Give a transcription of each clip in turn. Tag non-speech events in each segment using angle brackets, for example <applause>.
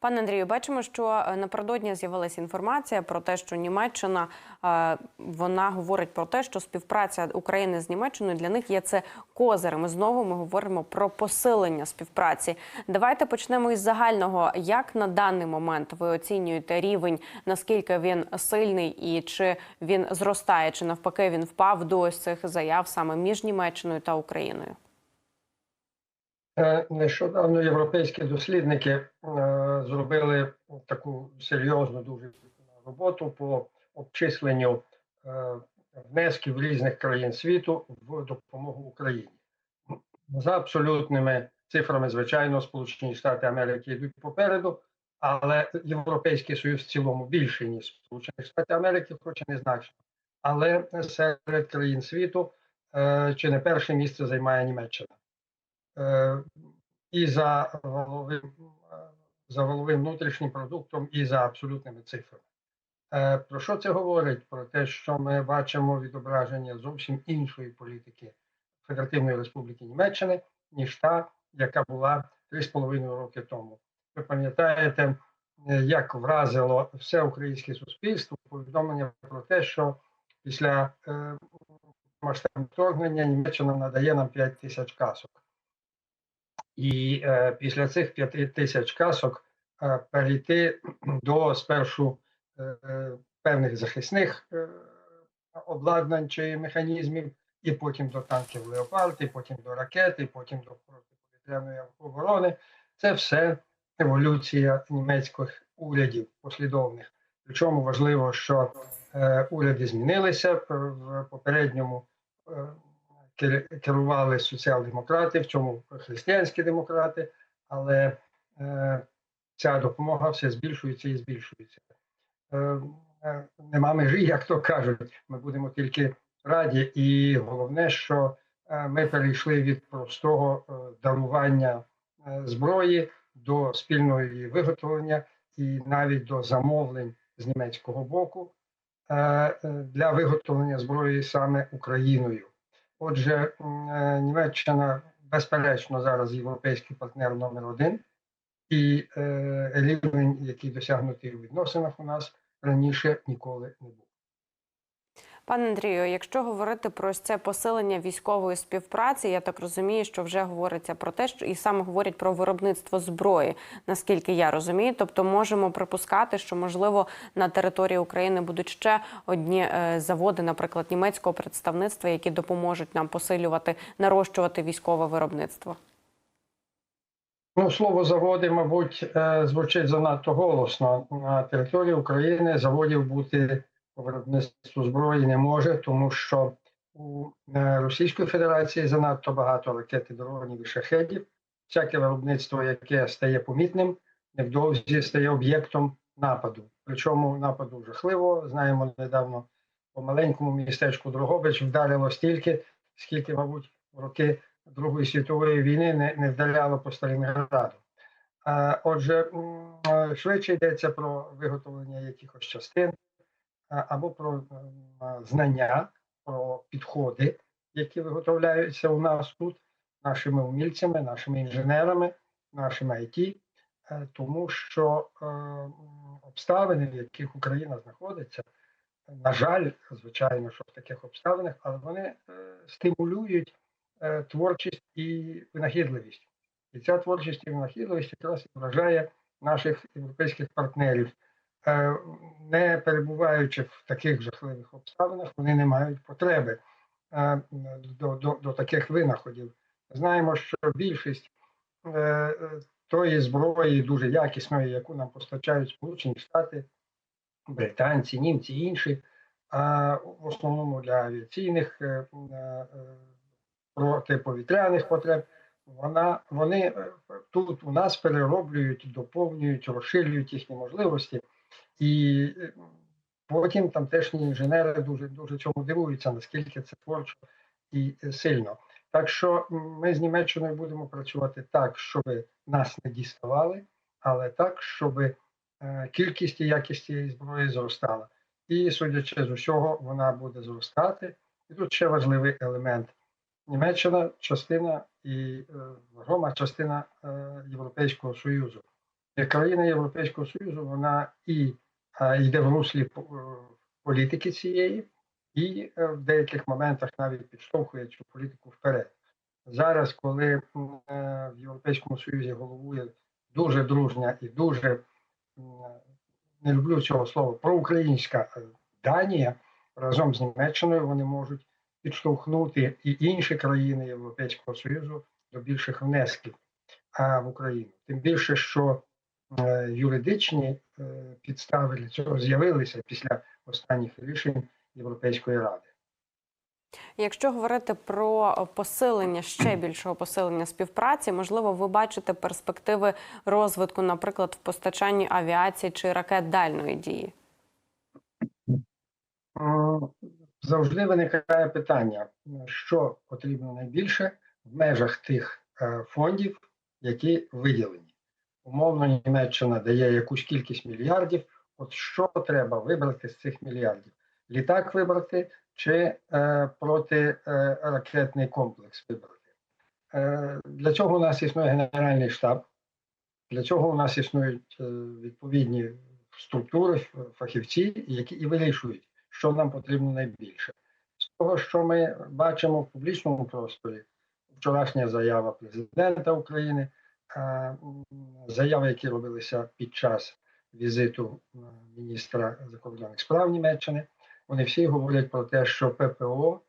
Пане Андрію, бачимо, що е, напередодні з'явилася інформація про те, що Німеччина е, вона говорить про те, що співпраця України з Німеччиною для них є це козирем. І знову ми говоримо про посилення співпраці. Давайте почнемо із загального. Як на даний момент ви оцінюєте рівень, наскільки він сильний, і чи він зростає, чи навпаки він впав до ось цих заяв саме між Німеччиною та Україною? Е, Нещодавно європейські дослідники зробили таку серйозну дуже роботу по обчисленню е, внесків різних країн світу в допомогу Україні. За абсолютними цифрами, звичайно, Сполучені Штати Америки йдуть попереду, але Європейський Союз в цілому більше, ніж Сполучені Штати Америки, хоч і незначно. Але серед країн світу е, чи не перше місце займає Німеччина. Е, і за за валовим внутрішнім продуктом, і за абсолютними цифрами. Е, Про що це говорить? Про те, що ми бачимо відображення зовсім іншої політики Федеративної Республіки Німеччини, ніж та, яка була 3,5 роки тому. Ви пам'ятаєте, е, як вразило все українське суспільство повідомлення про те, що після е, масштабного вторгнення Німеччина надає нам 5 тисяч касок. І е, після цих п'яти тисяч касок е, перейти до спершу е, е, певних захисних е, обладнань чи механізмів, і потім до танків Леопард, і потім до ракет, і потім до протиповітряної оборони. Це все еволюція німецьких урядів послідовних. Причому важливо, що е, уряди змінилися в попередньому. Е, керували соціал-демократи, в цьому християнські демократи, але е, ця допомога все збільшується і збільшується. Е, е, Нема межі, як то кажуть. Ми будемо тільки раді, і головне, що ми перейшли від простого дарування зброї до спільного її виготовлення і навіть до замовлень з німецького боку для виготовлення зброї саме Україною. Отже, е, Німеччина безперечно зараз європейський партнер номер один, і е, рівень, який досягнутий у відносинах у нас раніше ніколи не був. Пане Андрію, якщо говорити про це посилення військової співпраці, я так розумію, що вже говориться про те, що і саме говорять про виробництво зброї, наскільки я розумію. Тобто можемо припускати, що можливо на території України будуть ще одні е, заводи, наприклад, німецького представництва, які допоможуть нам посилювати, нарощувати військове виробництво. Ну, слово заводи, мабуть, е, звучить занадто голосно. На території України заводів бути виробництву зброї не може, тому що у е, Російської Федерації занадто багато ракет і дронів і шахедів. Всяке виробництво, яке стає помітним, невдовзі стає об'єктом нападу. Причому нападу жахливо. Знаємо недавно по маленькому містечку Дрогобич вдарило стільки, скільки, мабуть, роки Другої світової війни не, не вдаряло по Сталінграду. А, Отже, швидше йдеться про виготовлення якихось частин або про знання, про підходи, які виготовляються у нас тут, нашими умільцями, нашими інженерами, нашими IT, е, тому що е, обставини, в яких Україна знаходиться, на жаль, звичайно, що в таких обставинах, але вони е, стимулюють творчість і винахідливість. І ця творчість і винахідливість якраз вражає наших європейських партнерів. Не перебуваючи в таких жахливих обставинах, вони не мають потреби до, до, до таких винаходів. Знаємо, що більшість тої зброї дуже якісної, яку нам постачають Сполучені Штати, британці, німці і інші, а в основному для авіаційних е, е, протиповітряних потреб, вона вони е, тут у нас перероблюють, доповнюють, розширюють їхні можливості, і потім тамтешні інженери дуже дуже цьому дивуються, наскільки це творчо і сильно. Так що ми з Німеччиною будемо працювати так, щоб нас не діставали, але так, щоб кількість і якість цієї зброї зростала. І судячи з усього, вона буде зростати. І тут ще важливий елемент. Німеччина частина і вагома частина Європейського Союзу. країна Європейського Союзу вона і йде в руслі е, політики цієї, і е, в деяких моментах навіть підштовхує цю політику вперед. Зараз, коли е, в Європейському Союзі головує дуже дружня і дуже не люблю цього слова, проукраїнська Данія разом з Німеччиною вони можуть підштовхнути і інші країни Європейського Союзу до більших внесків в Україну. Тим більше, що юридичні е, підстави для цього з'явилися після останніх рішень Європейської ради. Якщо говорити про посилення ще більшого посилення співпраці, можливо, ви бачите перспективи розвитку, наприклад, в постачанні авіації чи ракет дальної дії. Завжди виникає питання, що потрібно найбільше в межах тих е, фондів, які виділені. Умовно, Німеччина дає якусь кількість мільярдів. От що треба вибрати з цих мільярдів? Літак вибрати чи е, протиракетний комплекс вибрати? Е, для цього у нас існує Генеральний штаб, для цього у нас існують е, відповідні структури, фахівці, які і вирішують що нам потрібно найбільше. З того, що ми бачимо в публічному просторі, вчорашня заява президента України, заяви, які робилися під час візиту міністра закордонних справ Німеччини, вони всі говорять про те, що ППО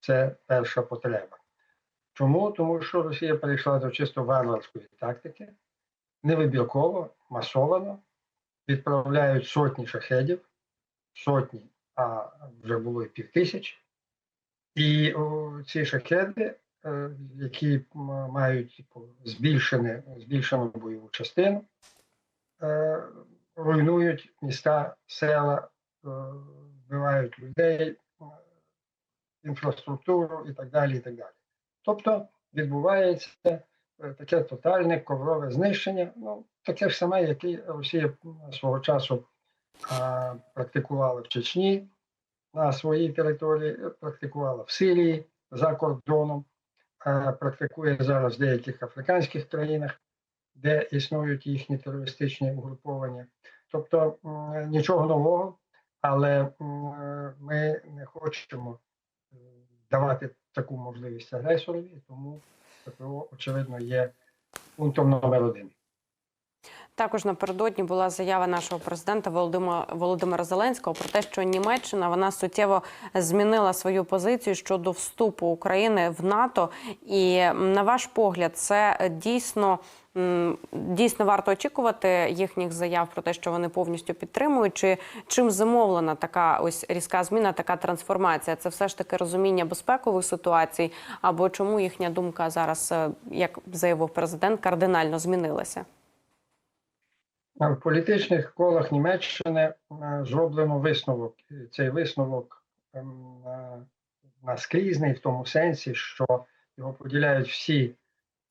це перша потреба. Чому? Тому що Росія перейшла до чисто варварської тактики, невибірково, масовано, відправляють сотні шахедів, сотні а вже було і пів тисяч. І о, ці шахеди, е, які мають типу, збільшене, збільшену бойову частину, е, руйнують міста, села, е, вбивають людей, е, інфраструктуру і так далі. і так далі. Тобто відбувається е, таке тотальне коврове знищення, ну, таке ж саме, яке Росія свого часу практикувала в Чечні на своїй території, е, практикувала в Сирії за кордоном, практикує зараз в деяких африканських країнах, де існують їхні терористичні угруповання. Тобто нічого нового, але ми не хочемо е, давати таку можливість агресорові, тому ППО, очевидно, є пунктом номер один. Також напередодні була заява нашого президента Володимира Володимира Зеленського про те, що Німеччина вона суттєво змінила свою позицію щодо вступу України в НАТО. І на ваш погляд, це дійсно дійсно варто очікувати їхніх заяв про те, що вони повністю підтримують. Чи чим зумовлена така ось різка зміна, така трансформація? Це все ж таки розуміння безпекових ситуацій, або чому їхня думка зараз, е, як заявив президент, кардинально змінилася? В політичних колах Німеччини е, зроблено висновок. Цей висновок ем, е, наскрізний в тому сенсі, що його поділяють всі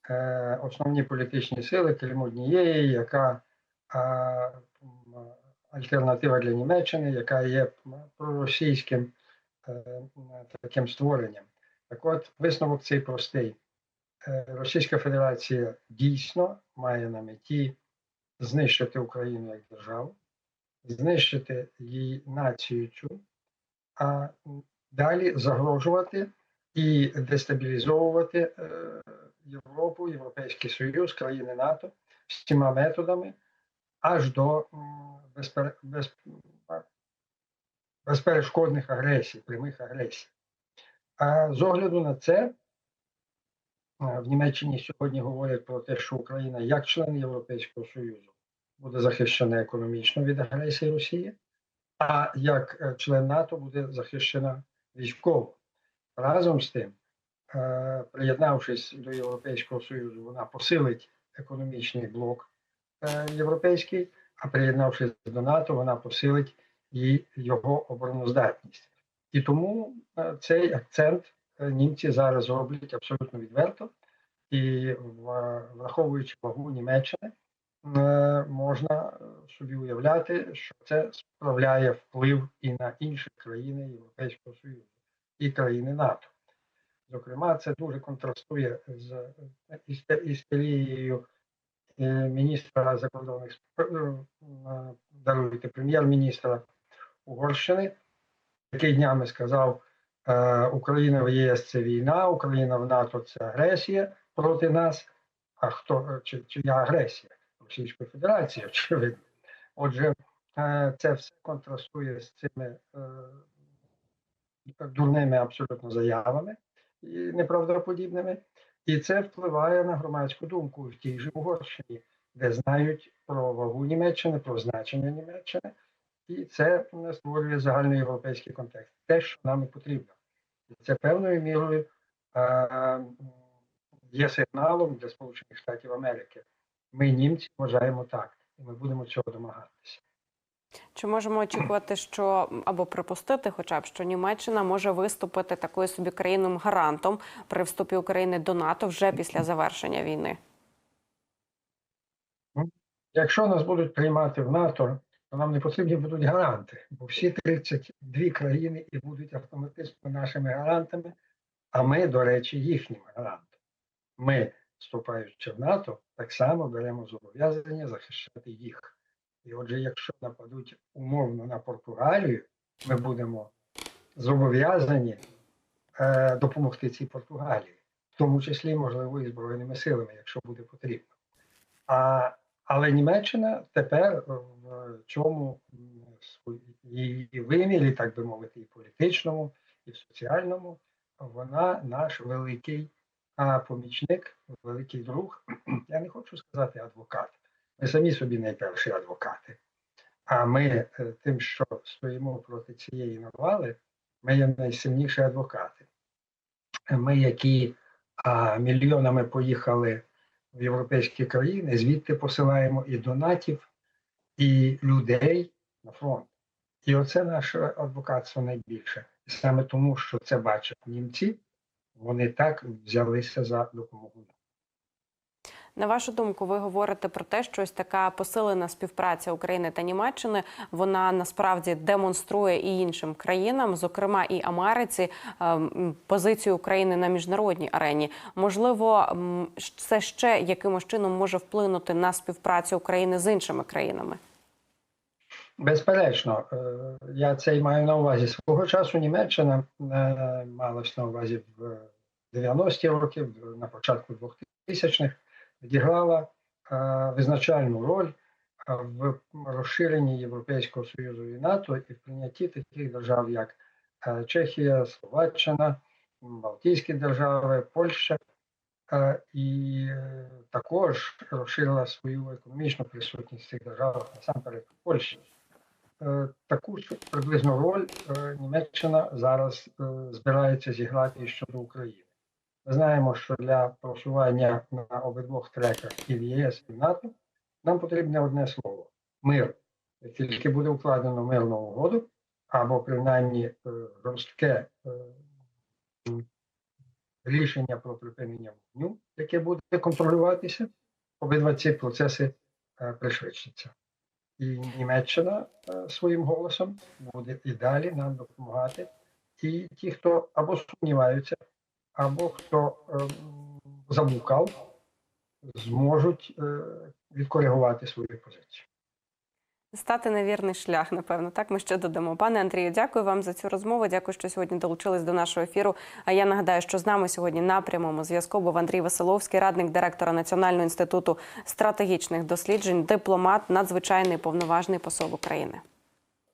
е, основні політичні сили, крім однієї, яка альтернатива для Німеччини, яка є проросійським таким створенням. Так от, висновок цей простий. Російська Федерація дійсно має на меті знищити Україну як державу, знищити її націю цю, а далі загрожувати і дестабілізовувати е, Європу, Європейський Союз, країни НАТО всіма методами аж до безпер... без... безперешкодних агресій, прямих агресій. А з огляду на це, в Німеччині сьогодні говорять про те, що Україна як член Європейського Союзу буде захищена економічно від агресії Росії, а як е, член НАТО буде захищена військово. Разом з тим, е, приєднавшись до Європейського Союзу, вона посилить економічний блок е, європейський, а приєднавшись до НАТО, вона посилить і його обороноздатність. І тому е, цей акцент е, німці зараз роблять абсолютно відверто, і враховуючи вагу Німеччини, е, можна е, собі уявляти, що це справляє вплив і на інші країни Європейського Союзу, і країни НАТО. Зокрема, це дуже контрастує з е, істерією міністра закордонних справ, даруйте, прем'єр-міністра Угорщини, який днями сказав, Україна в ЄС це війна, Україна в НАТО це агресія проти нас. А хто е, чи, чия агресія? Російської Федерації, <laughs> очевидно. Отже, е, це все контрастує з цими е, дурними абсолютно заявами і неправдоподібними. І це впливає на громадську думку в тій же Угорщині, де знають про вагу Німеччини, про значення Німеччини, і це створює загальноєвропейський контекст. Те, що нам потрібно. Це певною мірою е, є сигналом для Сполучених Штатів Америки. Ми, німці, вважаємо так, і ми будемо цього домагатися. Чи можемо очікувати, що або припустити, хоча б що Німеччина може виступити такою собі країною гарантом при вступі України до НАТО вже після завершення війни? Якщо нас будуть приймати в НАТО, то нам не потрібні будуть гаранти, бо всі 32 країни і будуть автоматично нашими гарантами, а ми, до речі, їхнім гарантом. Ми, вступаючи в НАТО, так само беремо зобов'язання захищати їх. І отже, якщо нападуть умовно на Португалію, ми будемо зобов'язані е, допомогти цій Португалії, в тому числі, можливо, і збройними силами, якщо буде потрібно. А але Німеччина тепер в чому її вимірі, так би мовити, і політичному, і в соціальному, вона наш великий помічник, великий друг. <clears throat> Я не хочу сказати адвокат. Ми самі собі найперші адвокати. А ми е, тим, що стоїмо проти цієї навали, ми є найсильніші адвокати. Ми, які а, мільйонами поїхали в європейські країни, звідти посилаємо і донатів, і людей на фронт. І оце наше адвокатство найбільше. І саме тому, що це бачать німці, вони так взялися за допомогу. На вашу думку, ви говорите про те, що ось така посилена співпраця України та Німеччини вона насправді демонструє і іншим країнам, зокрема і Америці, ем, позицію України на міжнародній арені. Можливо, це ще якимось чином може вплинути на співпрацю України з іншими країнами. Безперечно, е, я це і маю на увазі. Свого часу Німеччина е, малась на увазі в 90-ті роки, на початку 2000-х, відіграла е, визначальну роль е, в розширенні Європейського Союзу і НАТО і в прийнятті таких держав, як е, Чехія, Словаччина, Балтійські держави, Польща. І також розширила свою економічну присутність цих державах насамперед в Польщі. Таку ж приблизно роль Німеччина зараз збирається зіграти щодо України. Ми знаємо, що для просування на обидвох треках і в ЄС, і в НАТО нам потрібне одне слово мир. Тільки буде укладено мирну угоду, або принаймні е, жорстке е, рішення про припинення вогню, яке буде контролюватися, обидва ці процеси е, пришвидшаться. І Німеччина своїм голосом буде і далі нам допомагати. І ті, хто або сумніваються, або хто ем, заблукав, зможуть е, відкоригувати свою позицію. Стати на вірний шлях, напевно, так ми ще додамо. Пане Андрію, дякую вам за цю розмову. Дякую, що сьогодні долучились до нашого ефіру. А я нагадаю, що з нами сьогодні на прямому зв'язку був Андрій Василовський, радник директора Національного інституту стратегічних досліджень, дипломат, надзвичайний повноважний посол України.